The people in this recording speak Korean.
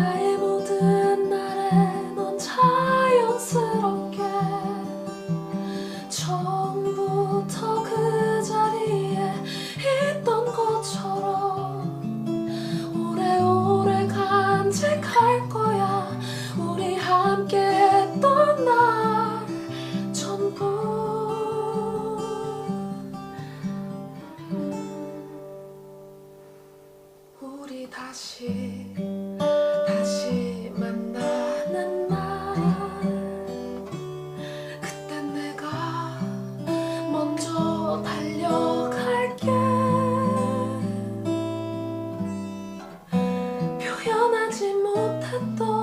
나의 모든 날에 넌 자연스럽게 처음부터 그 자리에 있던 것처럼 오래오래 간직할 거야. 우리 함께 했던 날 전부. 우리 다시 먼저 달려갈게. 표현하지 못했던